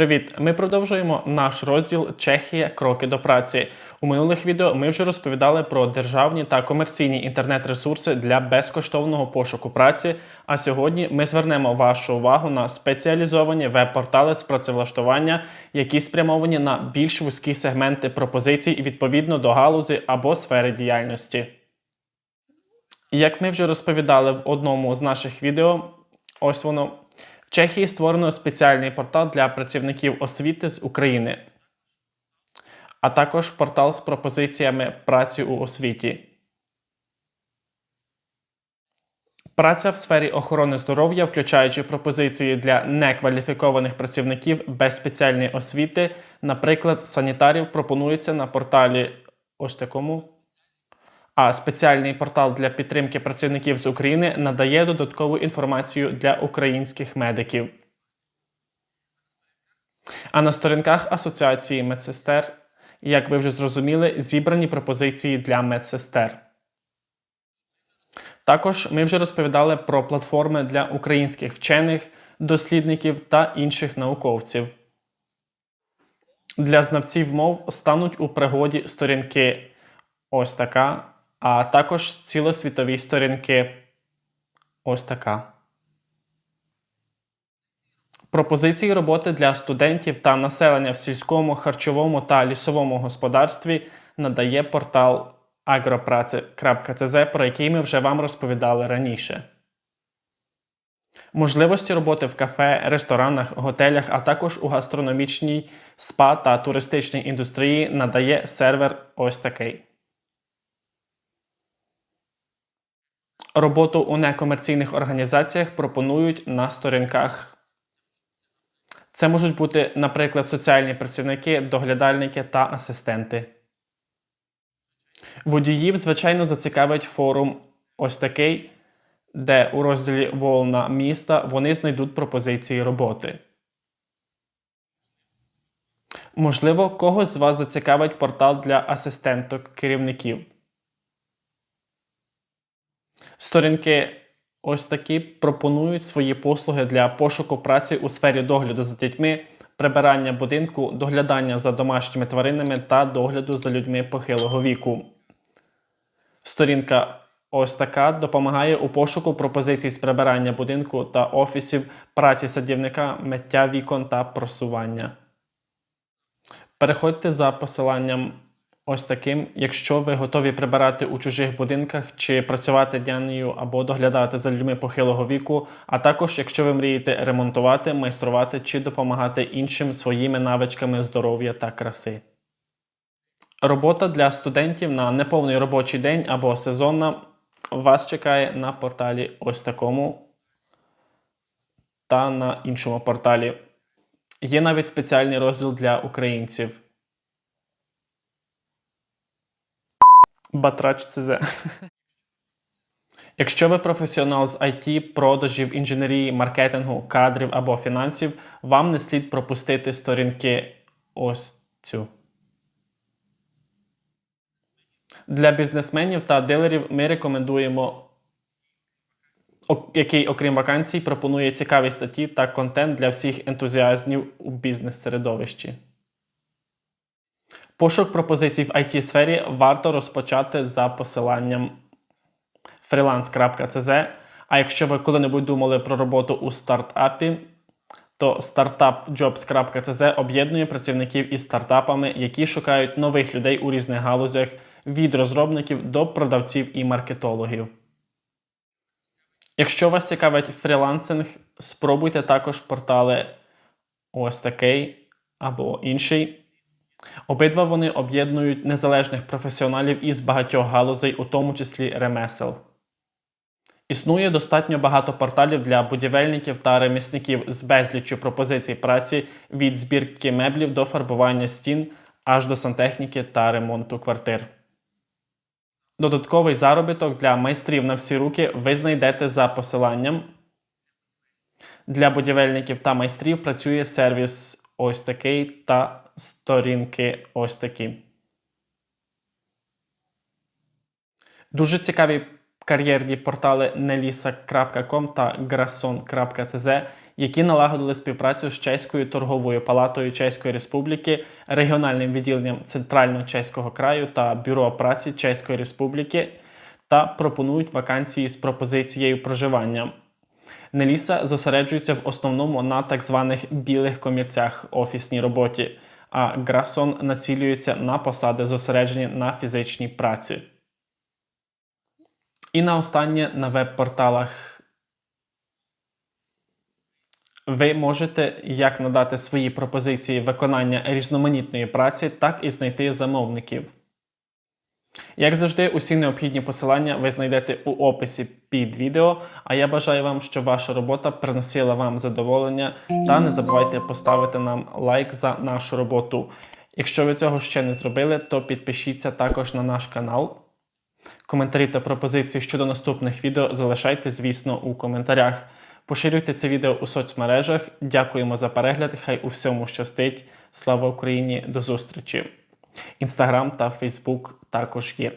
Привіт! Ми продовжуємо наш розділ Чехія Кроки до праці. У минулих відео ми вже розповідали про державні та комерційні інтернет-ресурси для безкоштовного пошуку праці. А сьогодні ми звернемо вашу увагу на спеціалізовані веб-портали з працевлаштування, які спрямовані на більш вузькі сегменти пропозицій відповідно до галузі або сфери діяльності. Як ми вже розповідали в одному з наших відео, ось воно. Чехії створено спеціальний портал для працівників освіти з України, а також портал з пропозиціями праці у освіті. Праця в сфері охорони здоров'я, включаючи пропозиції для некваліфікованих працівників без спеціальної освіти, наприклад, санітарів, пропонується на порталі ось такому. А спеціальний портал для підтримки працівників з України надає додаткову інформацію для українських медиків. А на сторінках Асоціації медсестер, як ви вже зрозуміли, зібрані пропозиції для медсестер. Також ми вже розповідали про платформи для українських вчених, дослідників та інших науковців. Для знавців мов стануть у пригоді сторінки ось така а також цілосвітові сторінки. Ось така. Пропозиції роботи для студентів та населення в сільському, харчовому та лісовому господарстві надає портал agroprace.cz, про який ми вже вам розповідали раніше. Можливості роботи в кафе, ресторанах, готелях, а також у гастрономічній спа та туристичній індустрії надає сервер ось такий. Роботу у некомерційних організаціях пропонують на сторінках. Це можуть бути, наприклад, соціальні працівники, доглядальники та асистенти. Водіїв, звичайно, зацікавить форум ось такий, де у розділі Волна міста вони знайдуть пропозиції роботи. Можливо, когось з вас зацікавить портал для асистенток керівників. Сторінки ось такі пропонують свої послуги для пошуку праці у сфері догляду за дітьми, прибирання будинку, доглядання за домашніми тваринами та догляду за людьми похилого віку. Сторінка ось така допомагає у пошуку пропозицій з прибирання будинку та офісів, праці садівника, миття вікон та просування. Переходьте за посиланням ось таким, якщо ви готові прибирати у чужих будинках чи працювати дянею або доглядати за людьми похилого віку, а також якщо ви мрієте ремонтувати, майструвати чи допомагати іншим своїми навичками здоров'я та краси. Робота для студентів на неповний робочий день або сезонна вас чекає на порталі ось такому та на іншому порталі. Є навіть спеціальний розділ для українців. Батрач ЦЗ. Якщо ви професіонал з IT, продажів, інженерії, маркетингу, кадрів або фінансів, вам не слід пропустити сторінки ось цю. Для бізнесменів та дилерів ми рекомендуємо, який, окрім вакансій, пропонує цікаві статті та контент для всіх ентузіазмів у бізнес-середовищі. Пошук пропозицій в it сфері варто розпочати за посиланням freelance.cz. А якщо ви коли-небудь думали про роботу у стартапі, то startupjobs.cz об'єднує працівників із стартапами, які шукають нових людей у різних галузях від розробників до продавців і маркетологів. Якщо вас цікавить фрілансинг, спробуйте також портали ось такий або інший. Обидва вони об'єднують незалежних професіоналів із багатьох галузей, у тому числі ремесел. Існує достатньо багато порталів для будівельників та ремісників з безліччю пропозицій праці від збірки меблів до фарбування стін аж до сантехніки та ремонту квартир. Додатковий заробіток для майстрів на всі руки ви знайдете за посиланням. Для будівельників та майстрів працює сервіс ось такий та сторінки ось такі. Дуже цікаві кар'єрні портали nelisa.com та grason.cz, які налагодили співпрацю з Чеською торговою палатою Чеської Республіки, регіональним відділенням Центрально-Чеського краю та Бюро праці Чеської Республіки та пропонують вакансії з пропозицією проживання. Неліса зосереджується в основному на так званих білих комірцях офісній роботі, а Грасон націлюється на посади зосереджені на фізичній праці. І на останнє на веб-порталах ви можете як надати свої пропозиції виконання різноманітної праці, так і знайти замовників. Як завжди, усі необхідні посилання ви знайдете у описі під відео. А я бажаю вам, щоб ваша робота приносила вам задоволення. Та не забувайте поставити нам лайк за нашу роботу. Якщо ви цього ще не зробили, то підпишіться також на наш канал. Коментарі та пропозиції щодо наступних відео залишайте, звісно, у коментарях. Поширюйте це відео у соцмережах. Дякуємо за перегляд. Хай у всьому щастить. Слава Україні! До зустрічі! Інстаграм та Фейсбук також є.